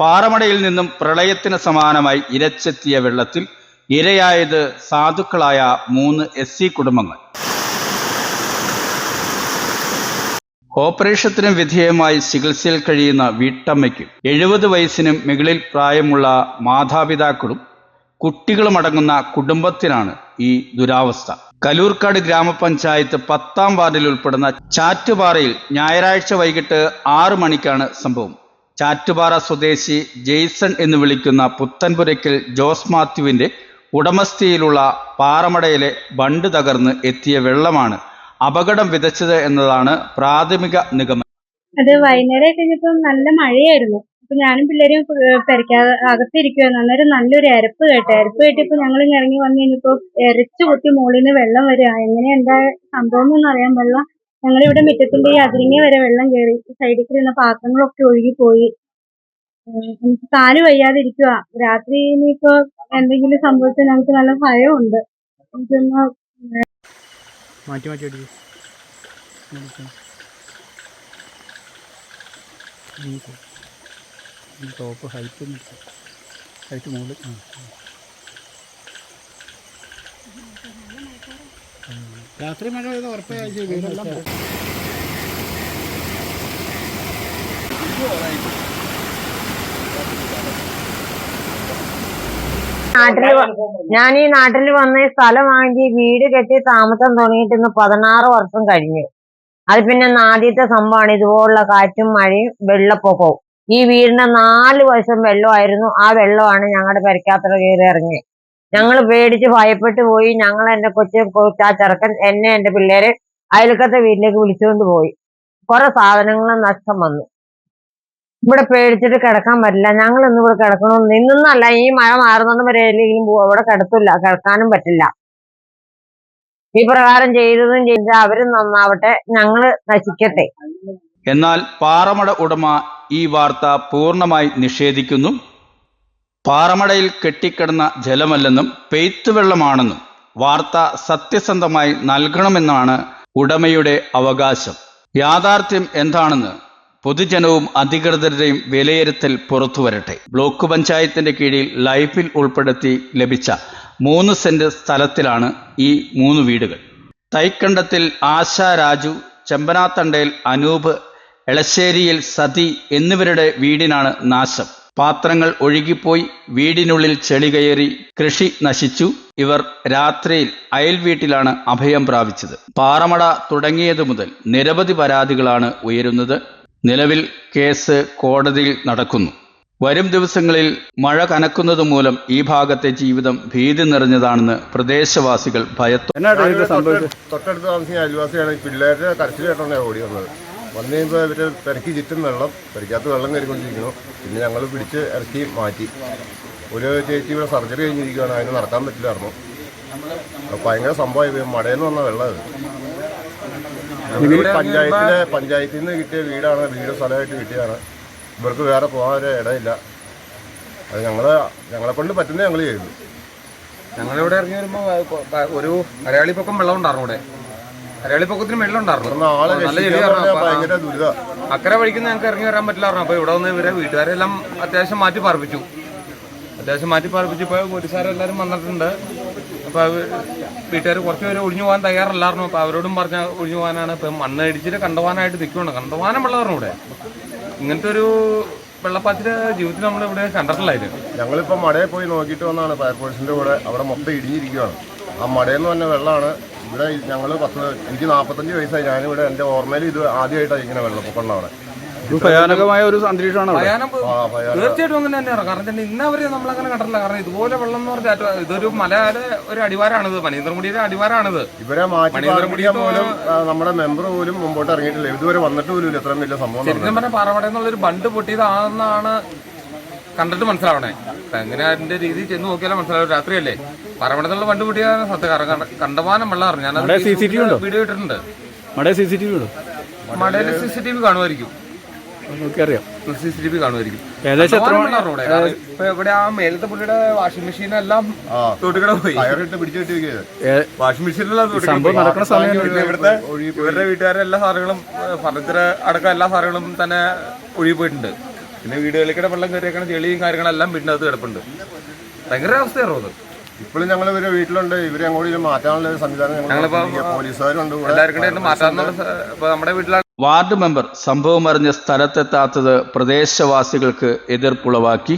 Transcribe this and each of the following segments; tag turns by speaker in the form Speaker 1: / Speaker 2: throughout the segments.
Speaker 1: പാറമടയിൽ നിന്നും പ്രളയത്തിന് സമാനമായി ഇരച്ചെത്തിയ വെള്ളത്തിൽ ഇരയായത് സാധുക്കളായ മൂന്ന് എസ് സി കുടുംബങ്ങൾ. ഓപ്പറേഷത്തിന് വിധേയമായി ചികിത്സയിൽ കഴിയുന്ന വീട്ടമ്മയ്ക്കും എഴുപത് വയസ്സിനും മുകളിൽ പ്രായമുള്ള മാതാപിതാക്കളും കുട്ടികളുമടങ്ങുന്ന കുടുംബത്തിനാണ് ഈ ദുരാവസ്ഥ. കലൂർക്കാട് ഗ്രാമപഞ്ചായത്ത് പത്താം വാർഡിൽ ഉൾപ്പെടുന്ന ചാറ്റുപാറയിൽ ഞായറാഴ്ച വൈകിട്ട് ആറു മണിക്കാണ് സംഭവം. ചാറ്റുപാറ സ്വദേശി ജെയ്സൺ എന്ന് വിളിക്കുന്ന പുത്തൻപുരയ്ക്കൽ ജോസ് മാത്യുവിന്റെ ഉടമസ്ഥയിലുള്ള പാറമടയിലെ ബണ്ട് തകർന്ന് എത്തിയ വെള്ളമാണ് അപകടം വിതച്ചത് എന്നതാണ് പ്രാഥമിക നിഗമനം.
Speaker 2: അത് വൈകുന്നേരം കഴിഞ്ഞപ്പം നല്ല മഴയായിരുന്നു. അപ്പൊ ഞാനും പിള്ളേരും പെരക്കാ അകത്തിരിക്കുവായിരുന്നു അന്നേരം നല്ലൊരു അരപ്പ് കേട്ടു അരപ്പ് കേട്ടിപ്പോ ഞങ്ങൾ ഇറങ്ങി വന്നു കഴിഞ്ഞപ്പോ എരച്ചു കുത്തി മുകളിൽ നിന്ന് വെള്ളം വരിക. എങ്ങനെ എന്താ സംഭവം എന്നൊന്നും അറിയാൻ പാടില്ല. ഞങ്ങളിവിടെ മുറ്റത്തിന്റെ ഈ അതിരിങ്ങ വരെ വെള്ളം കയറി സൈഡിൽ കിടന്ന പാത്രങ്ങളൊക്കെ ഒഴുകി പോയി ഉം, എനിക്ക് കാൽ വയ്യാതിരിക്കുക രാത്രി ഇനിയിപ്പോ എന്തെങ്കിലും സംഭവിച്ചാൽ ഞങ്ങൾക്ക് നല്ല ഭയമുണ്ട്. എനിക്കൊന്ന്
Speaker 3: ഹൈറ്റ് ഹൈറ്റ്. രാത്രി മഴ പെയ്ത് ഉറപ്പായി വീടെല്ലാം
Speaker 4: നാട്ടിൽ ഞാൻ ഈ നാട്ടിൽ വന്ന് സ്ഥലം വാങ്ങി വീട് കെട്ടി താമസം തുടങ്ങിയിട്ട് ഇന്ന് പതിനാറ് വർഷം കഴിഞ്ഞു. അത് പിന്നെ ആദ്യത്തെ സംഭവമാണ്. ഇതുപോലുള്ള കാറ്റും മഴയും വെള്ളപ്പൊക്കവും. ഈ വീടിന്റെ നാല് വശം വെള്ളമായിരുന്നു. ആ വെള്ളമാണ് ഞങ്ങളുടെ പരിക്കാത്ത കയറി ഇറങ്ങി ഞങ്ങൾ പേടിച്ച് ഭയപ്പെട്ടു പോയി. ഞങ്ങൾ എന്റെ കൊച്ചു കൊച്ചാ ചെറുക്കൻ എന്നെ എന്റെ പിള്ളേരെ അയൽക്കത്തെ വീട്ടിലേക്ക് വിളിച്ചുകൊണ്ട് പോയി. കുറെ സാധനങ്ങളും നഷ്ടം വന്നു. ഇവിടെ പേടിച്ചിട്ട് കിടക്കാൻ പറ്റില്ല. ഞങ്ങൾ ഇന്ന് ഇവിടെ കിടക്കണമെന്ന് നിന്നല്ല ഈ മഴ മാറുന്നത് വരെ എല്ലെങ്കിലും പോവാ ഇവിടെ കിടത്തില്ല കിടക്കാനും പറ്റില്ല. ഈ പ്രകാരം ചെയ്തതും ചെയ്ത അവരും നന്നാവട്ടെ. ഞങ്ങൾ നശിക്കട്ടെ.
Speaker 1: എന്നാൽ പാറമട ഉടമ ഈ വാർത്ത പൂർണമായി നിഷേധിക്കുന്നു. പാറമടയിൽ കെട്ടിക്കിടന്ന ജലമല്ലെന്നും പെയ്ത്തുവെള്ളമാണെന്നും വാർത്ത സത്യസന്ധമായി നൽകണമെന്നാണ് ഉടമയുടെ അവകാശം. യാഥാർത്ഥ്യം എന്താണെന്ന് പൊതുജനവും അധികൃതരുടെയും വിലയിരുത്തൽ പുറത്തുവരട്ടെ. ബ്ലോക്ക് പഞ്ചായത്തിന്റെ കീഴിൽ ലൈഫിൽ ഉൾപ്പെടുത്തി ലഭിച്ച മൂന്ന് സെന്റ് സ്ഥലത്തിലാണ് ഈ മൂന്ന് വീടുകൾ. തൈക്കണ്ടത്തിൽ ആശ രാജു ചെമ്പനാത്തണ്ടയിൽ അനൂപ് എളശ്ശേരിയിൽ സതി എന്നിവരുടെ വീടിനാണ് നാശം. പാത്രങ്ങൾ ഒഴുകിപ്പോയി വീടിനുള്ളിൽ ചെളി കയറി കൃഷി നശിച്ചു. ഇവർ രാത്രിയിൽ അയൽ വീട്ടിലാണ് അഭയം പ്രാപിച്ചത്. പാറമട തുടങ്ങിയതു മുതൽ നിരവധി പരാതികളാണ് ഉയരുന്നത്. നിലവിൽ കേസ് കോടതിയിൽ നടക്കുന്നു. വരും ദിവസങ്ങളിൽ മഴ കനക്കുന്നത് മൂലം ഈ ഭാഗത്തെ ജീവിതം ഭീതി നിറഞ്ഞതാണെന്ന് പ്രദേശവാസികൾ ഭയത്തു
Speaker 5: തൊട്ടടുത്ത് താമസിക്കുന്ന അയൽവാസിയാണ് പിള്ളേരുടെ കരച്ചിൽ കേട്ടോണ്ടാണ് ഓടി വന്നത്. വന്നു കഴിയുമ്പോൾ ഇവർ പെരക്കി ചുറ്റും വെള്ളം പെരക്കകത്ത് വെള്ളം കയറിക്കൊണ്ടിരിക്കുന്നു. പിന്നെ ഞങ്ങൾ പിടിച്ച് ഇറക്കി മാറ്റി. ഒരു ചേച്ചി ഇവിടെ സർജറി കഴിഞ്ഞിരിക്കുകയാണ് അതിന് നടക്കാൻ പറ്റില്ലായിരുന്നു. അപ്പം ഭയങ്കര സംഭവമായി മടയിൽ നിന്ന് വന്ന വെള്ളം അത്. പഞ്ചായത്തിലെ പഞ്ചായത്തിൽ നിന്ന് കിട്ടിയ വീടാണ്. വീട് സ്ഥലമായിട്ട് കിട്ടിയതാണ്. ഇവർക്ക് വേറെ പോകാൻ ഒരു ഇടയില്ല. അത് ഞങ്ങൾ ഞങ്ങളെ കൊണ്ട് പറ്റുന്നത് ഞങ്ങൾ ചെയ്തു
Speaker 6: ഞങ്ങളിവിടെ ഇറങ്ങി വരുമ്പോൾ ഒരു മലയാളി പൊക്കം വെള്ളം ഉണ്ടായിരുന്നു ഇവിടെ. അരയാളി പൊക്കത്തിന് വെള്ളം ഉണ്ടായിരുന്നു
Speaker 5: ഇവിടുന്ന് ആളെ
Speaker 6: നല്ല ചെളി കാരണം അക്കരെ വഴിക്കുന്ന ഞങ്ങൾക്ക് ഇറങ്ങി വരാൻ പറ്റില്ലായിരുന്നു. അപ്പൊ ഇവിടെ വന്ന് ഇവരെ വീട്ടുകാരെല്ലാം അത്യാവശ്യം മാറ്റി പാർപ്പിച്ചു. അത്യാവശ്യം മാറ്റി പാർപ്പിച്ചു. ഇപ്പൊ പോലീസുകാരെല്ലാരും വന്നിട്ടുണ്ട്. അപ്പൊ വീട്ടുകാർ കുറച്ച് പേര് ഒഴിഞ്ഞു പോകാൻ തയ്യാറല്ലായിരുന്നു. അപ്പൊ അവരോടും പറഞ്ഞ ഒഴിഞ്ഞു പോകാനാണ്. ഇപ്പൊ മണ്ണ് ഇടിച്ചിട്ട് കണ്ടുപോകാനായിട്ട് നിൽക്കുകയാണ് കണ്ടുപോകാനും വെള്ളമായിരുന്നു ഇവിടെ. ഇങ്ങനത്തെ ഒരു വെള്ളപ്പാച്ചിൽ ജീവിതത്തിൽ നമ്മൾ ഇവിടെ കണ്ടിട്ടില്ലായിരുന്നു.
Speaker 5: ഞങ്ങളിപ്പോൾ മടയിൽ പോയി നോക്കിയിട്ട് വന്നാണ് ഫയർഫോഴ്സിന്റെ കൂടെ. അവിടെ മൊത്തം ഇടിഞ്ഞിരിക്കുകയാണ് ആ മടയെന്ന് പറഞ്ഞ വെള്ളമാണ് ഇവിടെ ഞങ്ങൾ പത്ത് എനിക്ക് നാൽപ്പത്തഞ്ച് വയസ്സായി. ഞാനിവിടെ എന്റെ ഓർമ്മയിൽ ഇത് ആദ്യമായിട്ടാണ് ഇങ്ങനെ വെള്ളപ്പൊക്കം അവിടെ
Speaker 3: ഇത് ഭയാനകമായ ഒരു അന്തരീക്ഷമാണ്
Speaker 6: തീർച്ചയായിട്ടും അങ്ങനെ തന്നെയാണ്. കാരണം തന്നെ ഇന്നവരെ നമ്മളങ്ങനെ കണ്ടിട്ടില്ല. കാരണം ഇതുപോലെ വെള്ളം എന്ന് പറഞ്ഞാൽ ഇതൊരു മലയുടെ ഒരു അടിവാരാണിത് മനീന്ദ്രമുടിയുടെ അടിവാരാണിത്.
Speaker 5: ഇവരെ മാറ്റി പോലും നമ്മുടെ മെമ്പർ പോലും മുമ്പോട്ട് ഇറങ്ങിയിട്ടില്ല. ഇതുവരെ വന്നിട്ട് പോലും ഇത്രയും വലിയ സംഭവം
Speaker 6: ശരിക്കും
Speaker 5: നടന്നത്.
Speaker 6: പറഞ്ഞാൽ എന്നുള്ളൊരു ബണ്ട് പൊട്ടിയതാണെന്നാണ് കണ്ടിട്ട് മനസ്സിലാവണേ. അങ്ങനെ എങ്ങനെ അതിന്റെ രീതി ചെന്ന് നോക്കിയാലും മനസ്സിലാവും. രാത്രിയല്ലേ? പറമ്പടത്തുള്ള വണ്ടി പൊട്ടിയാണ് സത്യം. കാരണം കണ്ടമാനം വെള്ളം അറിഞ്ഞു. ഞാൻ
Speaker 3: അവിടെ CCTV ഉണ്ടോ?
Speaker 6: വീഡിയോ ഇട്ടിട്ടുണ്ട്.
Speaker 3: മട സി സി ടി വി ഉണ്ടോ?
Speaker 6: മടയിൽ സി സി ടി വി കാണുമായിരിക്കും.
Speaker 3: അറിയാം
Speaker 6: സി സി ടി വി കാണുമായിരിക്കും.
Speaker 3: ഏകദേശം എത്ര
Speaker 6: കണ്ടമാനം വെള്ളം ഇപ്പൊ ഇവിടെ ആ മേലത്തെ പുള്ളിയുടെ വാഷിംഗ് മെഷീൻ എല്ലാം
Speaker 5: ആ.
Speaker 6: പോയി. വാഷിംഗ് മെഷീനിലെല്ലാം തോട്ടുകട
Speaker 3: സംഭവം നടക്കുന്ന സമയം
Speaker 6: ഇവിടുത്തെ ഇവരുടെ വീട്ടുകാരെ എല്ലാ സാധനങ്ങളും ഫർണിച്ചർ അടക്കം എല്ലാ സാധനങ്ങളും തന്നെ ഒഴുകി പോയിട്ടുണ്ട്. പിന്നെ വീടുകളിലേക്കിടെ വെള്ളം കയറിയേക്കണ ചെളിയും കാര്യങ്ങളെല്ലാം വീടിനകത്ത് കിടപ്പുണ്ട്. ഭയങ്കര അവസ്ഥയാണോ അത്
Speaker 5: ഇപ്പോഴും ഞങ്ങൾ ഇവരെ വീട്ടിലുണ്ട്. ഇവരെ അങ്ങോട്ട് മാറ്റാനുള്ള സംവിധാനം പോലീസുകാരുണ്ട്
Speaker 6: എല്ലാവർക്കും നമ്മുടെ വീട്ടിലാണ്
Speaker 1: വാർഡ് മെമ്പർ സംഭവം അറിഞ്ഞ സ്ഥലത്തെത്താത്തത് പ്രദേശവാസികൾക്ക് എതിർപ്പുളവാക്കി.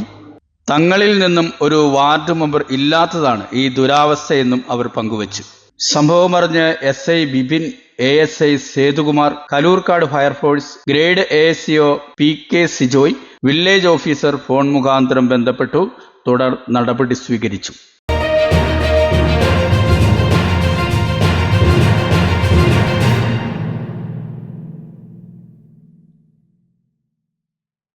Speaker 1: തങ്ങളിൽ നിന്നും ഒരു വാർഡ് മെമ്പർ ഇല്ലാത്തതാണ് ഈ ദുരാവസ്ഥയെന്നും അവർ പങ്കുവച്ചു. സംഭവം അറിഞ്ഞ് S I Bipin A S I Sethukumar Kalloorkkad fire force grade A S O P K Sijoy village officer phone മുഖാന്തരം ബന്ധപ്പെട്ടു. തുടർ നടപടി സ്വീകരിച്ചു.